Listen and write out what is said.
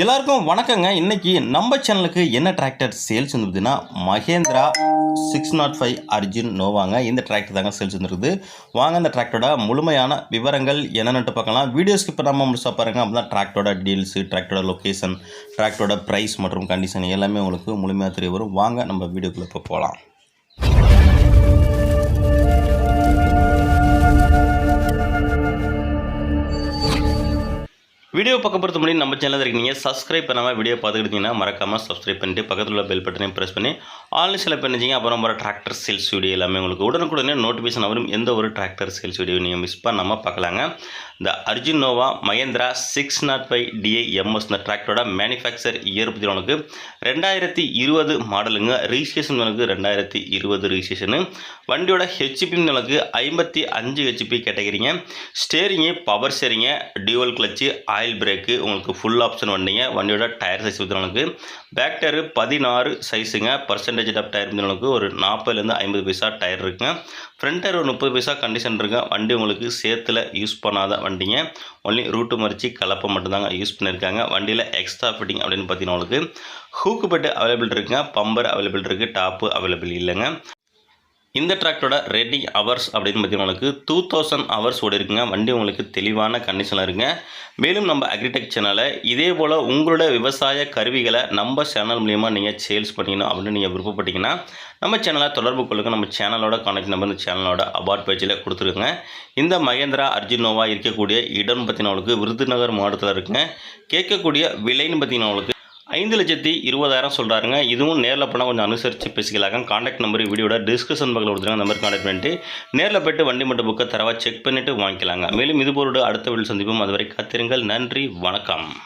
எல்லாருக்கும் வணக்கங்க. இன்னைக்கு நம்ம சேனலுக்கு என்ன tractor sales வந்துருக்குதுன்னா Mahindra six not five Arjun நோவாங்க இந்த டிராக்டர் தாங்க சேல்ஸ் வந்துருக்குது வாங்க இந்த டிராக்டரோட முழுமையான விவரங்கள் என்னென்னு பார்க்கலாம். வீடியோஸ்க்கு இப்போ நம்ம முழுசாக பாருங்க. அப்போ தான் டிராக்டரோட டீல்ஸு டிராக்டரோட லொக்கேஷன் டிராக்டரோட ப்ரைஸ் மற்றும் கண்டிஷன் எல்லாமே உங்களுக்கு முழுமையாக தெரிய வரும். வாங்க நம்ம வீடியோக்குள்ளே இப்போ போகலாம். வீடியோ பக்கம் பொறுத்த முடியும் நம்ம சேனலில் இருக்கீங்க. சப்ஸ்கிரைப் பண்ணாமல் வீடியோ பார்த்துக்கிட்டீங்கன்னா மறக்காமல் சப்ஸ்கிரைப் பண்ணிட்டு பக்கத்தில் உள்ள பெல் பட்டனையும் ப்ரெஸ் பண்ணி ஆன்லைன் செலக்ட் பண்ணிச்சிங்க அப்புறம் வர டிராக்டர் சேல்ஸ் வீடியோ எல்லாமே உங்களுக்கு உடனுக்குடனே நோட்டிஃபிகேஷன் வரும். எந்த ஒரு டிராக்டர் சேல்ஸ் வீடியோ நீங்கள் மிஸ் பண்ணாமல் பார்க்கலாங்க. இந்த Arjun Novo Mahindra six nought five DI MS இந்த டிராக்டரோட மேனுஃபேக்சர் இயர் பற்றி உனக்கு ரெண்டாயிரத்தி இருபது மாடலுங்க ரிஜிஸ்ட்ரேஷன் உனக்கு ரெண்டாயிரத்தி இருபது ரிஜிஸ்ட்ரேஷனு வண்டியோட ஹெச்பின்னு உனக்கு ஐம்பத்தி அஞ்சு ஹெச்பி கேட்டகிறீங்க ஸ்டேரிங்கு பவர் ஸ்டேரிங்க டியூவல் கிளச்சு ஆயில் பிரேக்கு உங்களுக்கு ஃபுல் ஆப்ஷன் வண்டிங்க வண்டியோட டயர் சைஸ் உங்களுக்கு பேக் டயர் பதினாறு சைஸுங்க பர்சன்டேஜ் ஆஃப் டயர் உங்களுக்கு ஒரு நாற்பதுலேருந்து ஐம்பது பைசா டயர் இருக்குங்க. ஃப்ரண்ட் டயர் ஒரு முப்பது பைசா கண்டிஷன் இருக்குங்க. வண்டி உங்களுக்கு சேத்துல யூஸ் பண்ணாத வண்டிங்க. ஒன்லி ரூட்டு மறிச்சு கலப்பை மட்டும்தாங்க யூஸ் பண்ணியிருக்காங்க வண்டியில் எக்ஸ்ட்ரா ஃபிட்டிங் அப்படின்னு பார்த்தீங்கன்னா உங்களுக்கு ஹூக்கு பெட்டு அவைலபிள் இருக்குங்க. பம்பர் அவைலபிள் இருக்குது டாப்பு அவைலபிள் இல்லைங்க. இந்த டிராக்டரோட ரெடி ஹவர்ஸ் அப்படின்னு பார்த்தீங்கன்னா உங்களுக்கு டூ தௌசண்ட் ஹவர்ஸ் ஓடி இருக்குங்க. வண்டி உங்களுக்கு தெளிவான கண்டிஷனில் இருக்குங்க. மேலும் நம்ம அக்ரிடெக் சேனலை இதே போல் உங்களோட விவசாய கருவிகளை நம்ம சேனல் மூலிமா நீங்கள் சேல்ஸ் பண்ணிக்கணும் அப்படின்னு நீங்கள் விருப்பப்பட்டீங்கன்னா நம்ம சேனலை தொடர்பு கொள்ளுங்க. நம்ம சேனலோட கனெக்ட் நம்பர் இந்த சேனலோட அபார்ட் பேஜில் கொடுத்துருக்குங்க. இந்த மகேந்திரா அர்ஜுனோவா இருக்கக்கூடிய இடம்னு பார்த்தீங்கன்னா உங்களுக்கு விருதுநகர் மாவட்டத்தில் இருக்குங்க. கேட்கக்கூடிய விலைன்னு பார்த்தீங்கன்னா உங்களுக்கு ஐந்து லட்சத்தி இருபதாயிரம் சொல்கிறாருங்க இதுவும் நேரில் போனால் கொஞ்சம் அனுசரித்து பேசிக்கலாங்க. காண்டாக்ட் நம்பர் வீடியோட டிஸ்கிரிப்ஷன் பக்கத்தில் கொடுத்துருங்க நம்பர் காண்டாக்ட் பண்ணிட்டு நேரில் போய்ட்டு வண்டி மட்டும் புக்கை தரவா செக் பண்ணிவிட்டு வாங்கிக்கலாங்க. மேலும் இது போல அடுத்த வீடியோ சந்திப்போம். அதுவரை காத்திருங்கள். நன்றி. வணக்கம்.